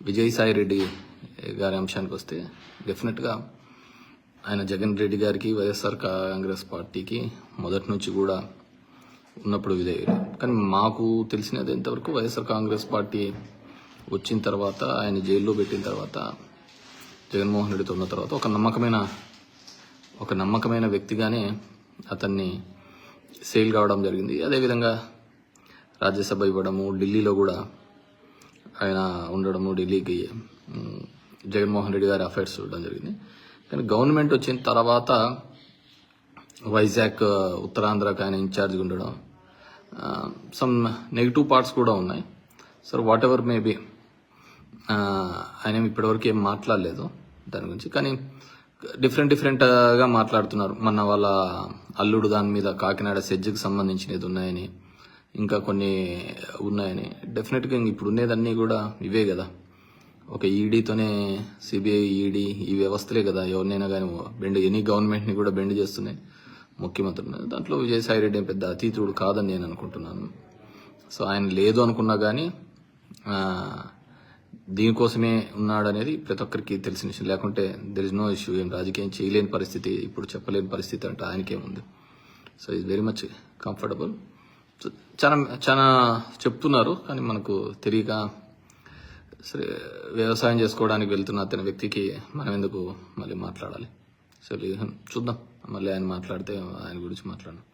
విజయసాయి రెడ్డి గారి అంశానికి వస్తే డెఫినెట్గా ఆయన జగన్ రెడ్డి గారికి వైఎస్ఆర్ కాంగ్రెస్ పార్టీకి మొదటి నుంచి కూడా ఉన్నప్పుడు విధేయులు. కానీ మాకు తెలిసినది ఎంతవరకు వైఎస్ఆర్ కాంగ్రెస్ పార్టీ వచ్చిన తర్వాత ఆయన జైల్లో పెట్టిన తర్వాత జగన్మోహన్ రెడ్డితో ఉన్న తర్వాత ఒక నమ్మకమైన ఒక నమ్మకమైన వ్యక్తిగానే అతన్ని సేల్ కావడం జరిగింది. అదేవిధంగా రాజ్యసభ ఇవ్వడము ఢిల్లీలో కూడా ఆయన ఉండడము ఢిల్లీకి జగన్మోహన్ రెడ్డి గారి అఫైర్స్ చూడడం జరిగింది. కానీ గవర్నమెంట్ వచ్చిన తర్వాత వైజాగ్ ఉత్తరాంధ్రకు ఆయన ఇన్ఛార్జ్గా ఉండడం సమ్ నెగిటివ్ పార్ట్స్ కూడా ఉన్నాయి. సార్ వాట్ ఎవర్ మేబీ ఆయన ఇప్పటివరకు ఏం మాట్లాడలేదు దాని గురించి. కానీ డిఫరెంట్ డిఫరెంట్గా మాట్లాడుతున్నారు. మన వాళ్ళ అల్లుడు దాని మీద కాకినాడ సెజ్కి సంబంధించినది ఉన్నాయని. ఇంకా కొన్ని ఉన్నాయని. డెఫినెట్గా ఇప్పుడు ఉండేదన్నీ కూడా ఇవే కదా. ఒక ఈడీతోనే సిబిఐ ఈడీ ఈ వ్యవస్థలే కదా. ఎవరినైనా కానీ బెండ్ ఎనీ గవర్నమెంట్ని కూడా బెండ్ చేస్తున్నాయి. ముఖ్యమంత్రులు. దాంట్లో విజయసాయి రెడ్డి పెద్ద అతీతుడు కాదని నేను అనుకుంటున్నాను. సో ఆయన లేదు అనుకున్నా కానీ దీనికోసమే ఉన్నాడనేది ప్రతి ఒక్కరికి తెలిసిన విషయం. లేకుంటే దెర్ ఇస్ నో ఇష్యూ ఏం రాజకీయం చేయలేని పరిస్థితి. ఇప్పుడు చెప్పలేని పరిస్థితి అంటే ఆయనకేముంది? So is very much comfortable చాలా చాలా చెప్తున్నారు కానీ మనకు తెలియక సరే వ్యవసాయం చేసుకోవడానికి వెళ్తున్న అతని వ్యక్తికి మనం ఎందుకు మళ్ళీ మాట్లాడాలి? సరే చూద్దాం. మళ్ళీ ఆయన మాట్లాడితే ఆయన గురించి మాట్లాడడం